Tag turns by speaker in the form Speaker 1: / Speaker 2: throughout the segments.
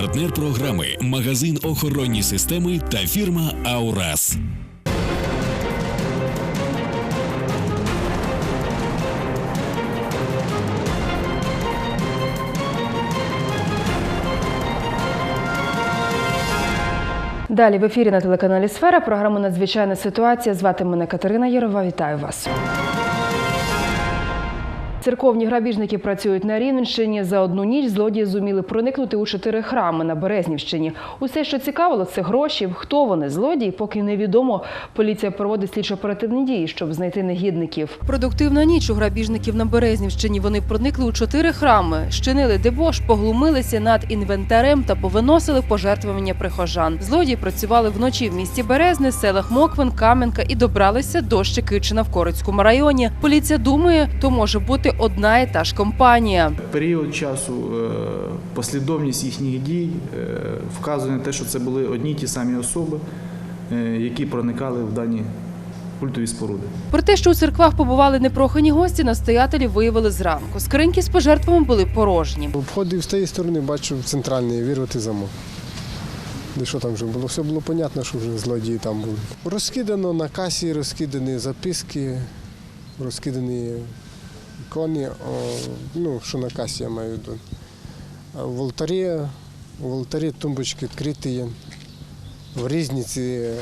Speaker 1: Партнер програми магазин охоронні системи та фірма Аурас.
Speaker 2: Далі в ефірі на телеканалі Сфера. Програма Надзвичайна ситуація. Звати мене Катерина Єрова. Вітаю вас. Церковні грабіжники працюють на Рівненщині. За одну ніч злодії зуміли проникнути у чотири храми на Березнівщині. Усе, що цікавило, це гроші. Хто вони злодії, поки невідомо. Поліція проводить слідчо-оперативні дії, щоб знайти негідників. Продуктивна ніч у грабіжників на Березнівщині. Вони проникли у чотири храми, щинили дебош, поглумилися над інвентарем та повиносили пожертвування прихожан. Злодії працювали вночі в місті Березне, селах Моквин, Кам'янка і добралися до Щекичина в Корицькому районі. Поліція думає, то може бути одна і та ж компанія.
Speaker 3: Період часу, е, послідовність їхніх дій е, вказує на те, що це були одні й ті самі особи, е, які проникали в дані культові споруди.
Speaker 2: Про те, що у церквах побували непрохані гості, настоятелі виявили зранку. Скриньки з пожертвами були порожні.
Speaker 4: Обходив з тієї сторони, бачу центральний вірвати замок. Де що там вже було? Все було понятно, що вже злодії там були. Розкидано на касі, розкидані записки, розкидані ікони, о, ну, що на касі я маю. А В алтарі, в алтарі тумбочки відкриті є. В різниці е,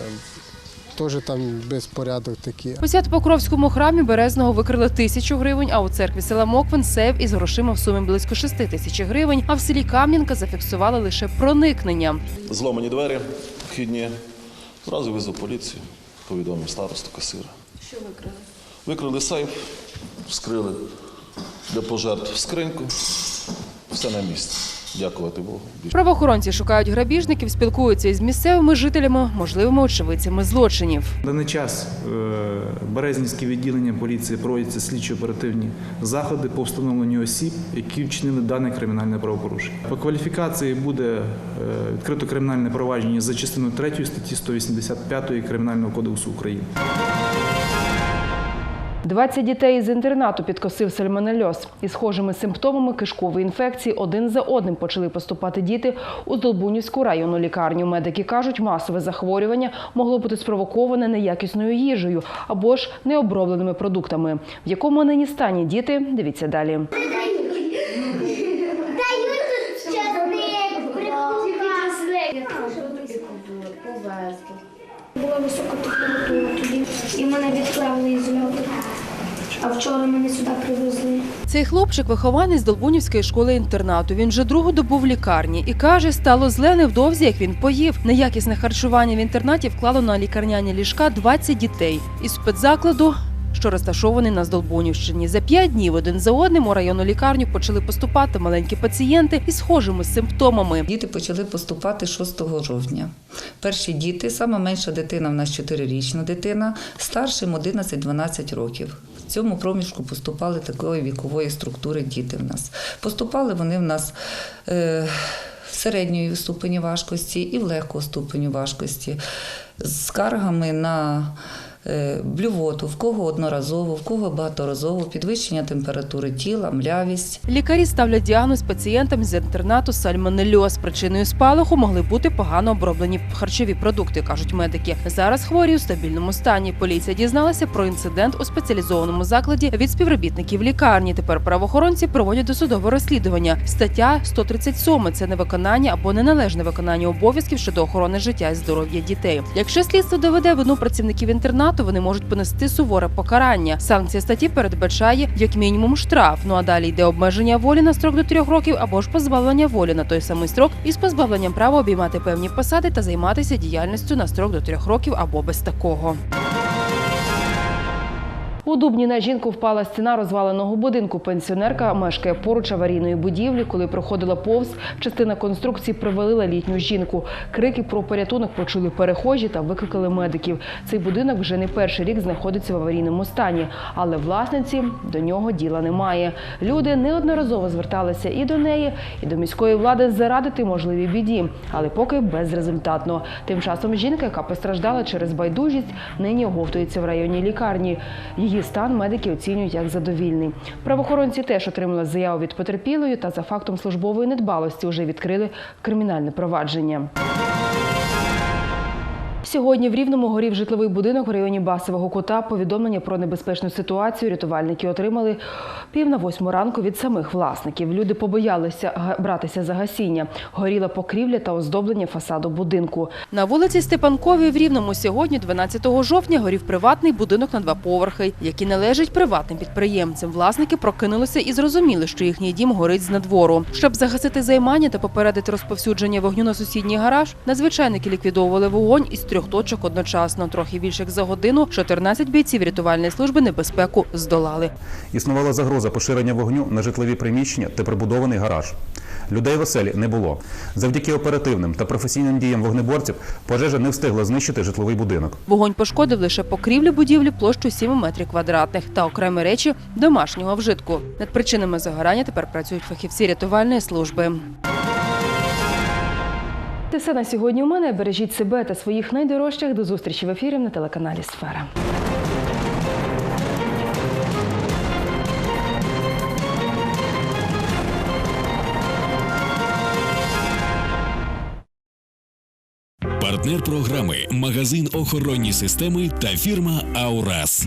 Speaker 4: теж там безпорядок такий.
Speaker 2: У Свято-Покровському храмі Березного викрили тисячу гривень, а у церкві села Моквин сейф із грошима в сумі близько шести тисяч гривень, а в селі Кам'янка зафіксували лише проникнення.
Speaker 5: Зломані двері вхідні. Зразу визвав поліцію, повідомив старосту касира. Що викрили? Викрили сейф, вскрили для пожертв скриньку. Все на місці. Дякувати Богу.
Speaker 2: Правоохоронці шукають грабіжників, спілкуються із місцевими жителями, можливими очевидцями злочинів.
Speaker 3: В даний час е, Березнівське відділення поліції проводяться слідчо-оперативні заходи по встановленню осіб, які вчинили дане кримінальне правопорушення. По кваліфікації буде е, відкрито кримінальне провадження за частиною 3 статті 185 Кримінального кодексу України.
Speaker 2: 20 дітей з інтернату підкосив сальмонельоз. Із схожими симптомами кишкової інфекції один за одним почали поступати діти у Долбунівську районну лікарню. Медики кажуть, масове захворювання могло бути спровоковане неякісною їжею або ж необробленими продуктами. В якому нині стані діти? Дивіться далі.
Speaker 6: А вчора мене сюди привезли.
Speaker 2: Цей хлопчик вихованець Долбунівської школи інтернату. Він вже другу добу в лікарні і каже, стало зле невдовзі, як він поїв. Неякісне харчування в інтернаті вклало на лікарняні ліжка 20 дітей із спецзакладу. Що розташований на Здолбунівщині. За п'ять днів один за одним у районну лікарню почали поступати маленькі пацієнти із схожими симптомами.
Speaker 7: Діти почали поступати 6 жовтня. Перші діти, сама менша дитина, в нас 4-річна дитина, старшим 11-12 років. Цьому проміжку поступали такої вікової структури діти в нас. Поступали вони в нас е, середньої ступені важкості і в легкого ступеню важкості з скаргами на блювоту, в кого одноразово, в кого багаторазово, підвищення температури тіла, млявість.
Speaker 2: Лікарі ставлять діагноз пацієнтам з інтернату сальмонельоз. Причиною спалаху могли бути погано оброблені харчові продукти, кажуть медики. Зараз хворі у стабільному стані. Поліція дізналася про інцидент у спеціалізованому закладі від співробітників лікарні. Тепер правоохоронці проводять досудове розслідування. Стаття 137 – це невиконання або неналежне виконання обов'язків щодо охорони життя і здоров'я дітей. Якщо слідство доведе вину працівників інтернату, вони можуть понести суворе покарання. Санкція статті передбачає як мінімум штраф. Ну а далі йде обмеження волі на строк до трьох років або ж позбавлення волі на той самий строк із позбавленням права обіймати певні посади та займатися діяльністю на строк до трьох років або без такого. У Дубні на жінку впала стіна розваленого будинку. Пенсіонерка мешкає поруч аварійної будівлі. Коли проходила повз, частина конструкції привалила літню жінку. Крики про порятунок почули перехожі та викликали медиків. Цей будинок вже не перший рік знаходиться в аварійному стані, але власниці до нього діла немає. Люди неодноразово зверталися і до неї, і до міської влади зарадити можливі біді, але поки безрезультатно. Тим часом жінка, яка постраждала через байдужість, нині оговтується в районній лікарні. Її стан медики оцінюють як задовільний. Правоохоронці теж отримали заяву від потерпілої та за фактом службової недбалості вже відкрили кримінальне провадження. Сьогодні в Рівному горів житловий будинок в районі Басового кута. Повідомлення про небезпечну ситуацію рятувальники отримали пів на восьму ранку від самих власників. Люди побоялися братися за гасіння. Горіла покрівля та оздоблення фасаду будинку. На вулиці Степанковій в Рівному сьогодні, 12 жовтня, горів приватний будинок на два поверхи, який належить приватним підприємцям. Власники прокинулися і зрозуміли, що їхній дім горить з надвору. Щоб загасити займання та попередити розповсюдження вогню на сусідній гараж, надзвичайники ліквідовували вогонь із трьох точок одночасно. Трохи більше як за годину 14 бійців рятувальної служби небезпеку здолали.
Speaker 8: Існувала загроза поширення вогню на житлові приміщення та прибудований гараж. Людей в оселі не було. Завдяки оперативним та професійним діям вогнеборців пожежа не встигла знищити житловий будинок.
Speaker 2: Вогонь пошкодив лише покрівлю будівлі площу 7 метрів квадратних та окремі речі домашнього вжитку. Над причинами загорання тепер працюють фахівці рятувальної служби. Це все на сьогодні у мене. Бережіть себе та своїх найдорожчих. До зустрічі в ефірі на телеканалі Сфера.
Speaker 1: Партнер програми магазин охоронні системи та фірма Аурас.